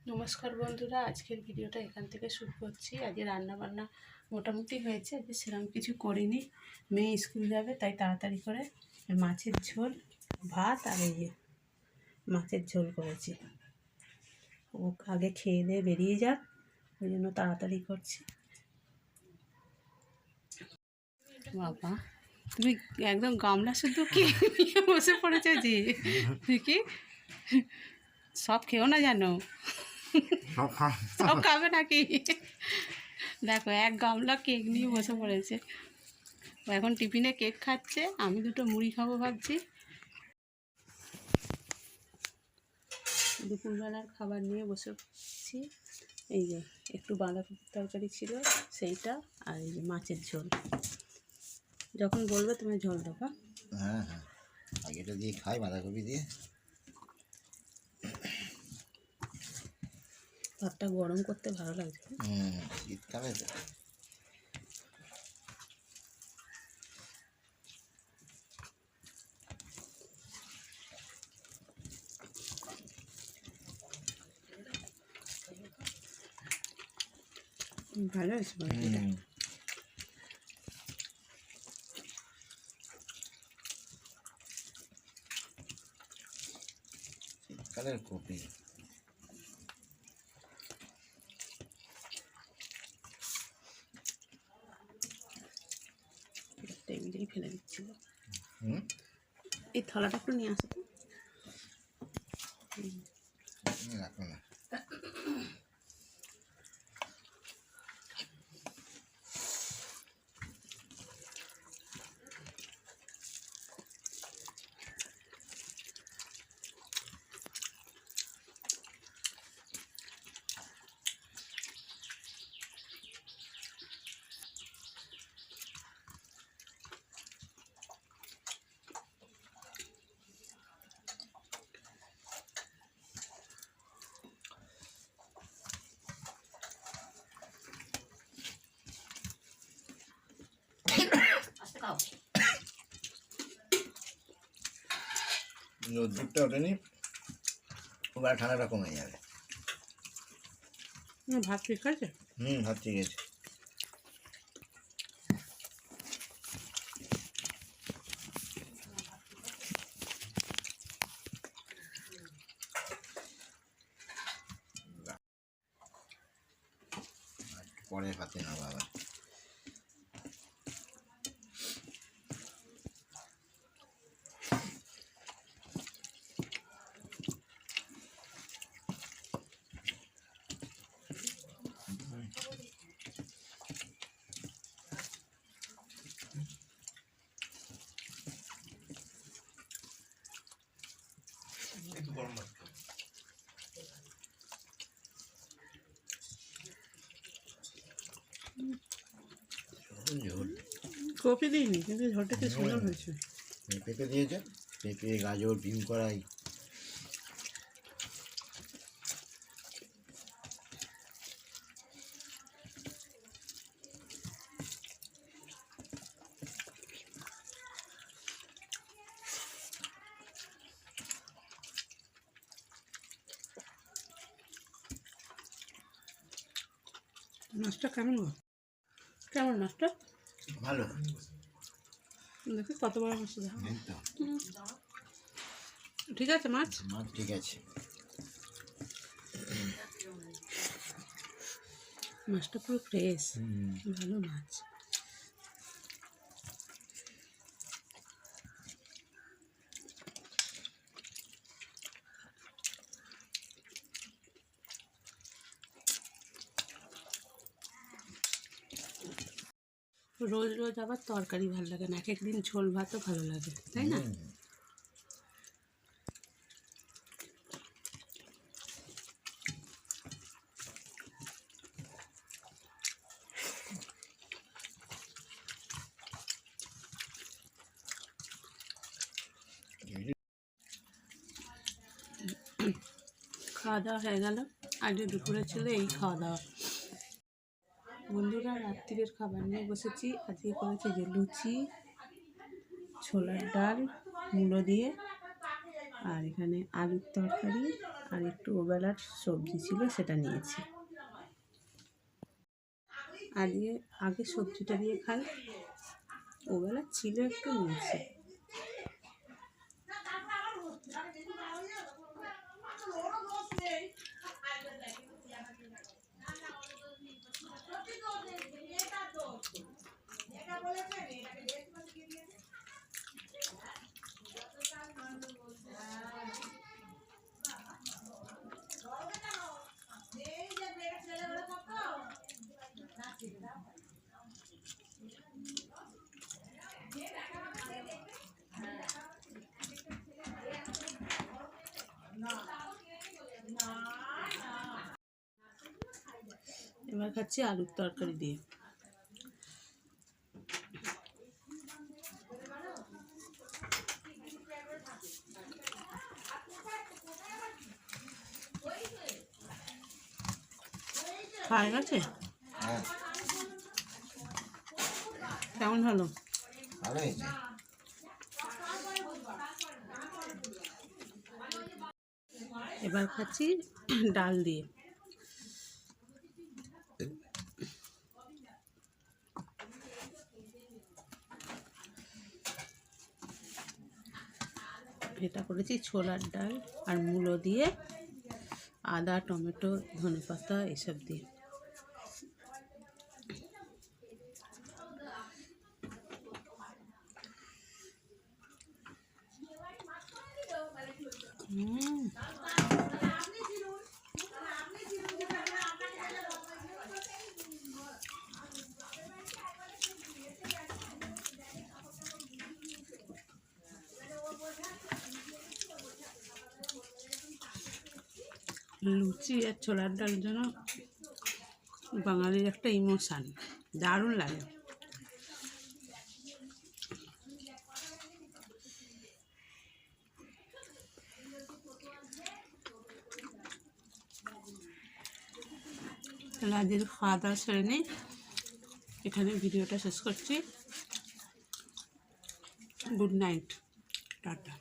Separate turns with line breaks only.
নমস্কার বন্ধুরা আজকের ভিডিওটা এখান থেকে শুরু করছি। আজকে রান্না বান্না মোটামুটি হয়েছে আজকে সেরকম কিছু করিনি। মেয়ে স্কুল যাবে তাই তাড়াতাড়ি করে মাছের ঝোল ভাত আর এই মাছের ঝোল করেছি। ও আগে খেয়ে দিয়ে বেরিয়ে যাক ওই জন্য তাড়াতাড়ি করছি। বাবা তুমি একদম গামলা শুদ্ধ কি? নিয়ে বসে পড়েছে যে? কি? সব খেও না জানো?
সব
খাবে নাকি? দেখো এক গামলা কেক নিয়ে বসে পড়েছে। এখন টিফিনে কেক খাচ্ছে আমি দুটো মুড়ি খাব ভাবছি। দুপুরবেলার খাবার নিয়ে বসেছি এই যে একটু বাঁধাকপির তরকারি ছিল সেইটা আর এই যে মাছের ঝোল। যখন বলবে তুমি ঝোল দেবো।
হ্যাঁ হ্যাঁ। আগেটা দিয়ে খাই বাঁধাকপি দিয়ে।
ভাতটা গরম করতে ভালো লাগছে।
শীতকালে
ভালো আছে
শীতকালের কপি।
টেবিলেই ফেলে দিচ্ছিল। এই থলাটা একটু নিয়ে আসো তো।
রোদ্দুরটা ওঠেনি ওবার ঠান্ডাটা কমে যাবে।
ভাত ঠিক আছে?
হুম ভাত ঠিক আছে। পরে ভাতে নেব আবার। ঝোল
কপি দিইনি কিন্তু ঝোলটা কি সুন্দর হয়েছে
পেঁপে দিয়েছে পেঁপে গাজর ডিম কড়াই
মাছটা কেমন কেমন মাছটা?
ভালো।
দেখি কত বড় মাছ ঠিক আছে মাছ?
মাছ ঠিক আছে।
মাছটা পুরো ফ্রেশ ভালো মাছ। রোজ রোজ আবার তরকারি ভালো লাগে না এক একদিন ঝোল ভাতও ভালো লাগে তাই না? খাওয়া দাওয়া হয়ে গেল। আজকে দুপুরে ছিল এই খাওয়া দাওয়া। বন্ধুরা রাত্রিরের খাবার নিয়ে বসেছি। আজকে করেছি যে লুচি, ছোলার ডাল, মূলো দিয়ে, আর এখানে আলুর তরকারি আর একটু ওবেলার সবজি ছিল, সেটা নিয়েছি। আজকে আগে সবজিটা দিয়ে খাই। ওবেলা ছিল একটু নিয়েছি খাচ্ছি আলুর তরকারি দিয়ে। খাওয়া গেছে?
হ্যাঁ।
কেমন হলো?
ভালো
এবার খাচ্ছি ডাল দিয়ে। এটা করেছি ছোলার ডাল আর মূলো দিয়ে আদা টমেটো ধনে পাতা এসব দিয়ে। হুম। লুচি আর ছোলার ডাল যেন বাঙালির একটা ইমোশান, দারুণ লাগে। তাহলে আজকের খাওয়া দাওয়া সেরে নিই, এখানে ভিডিওটা শেষ করছি। Good night, tata.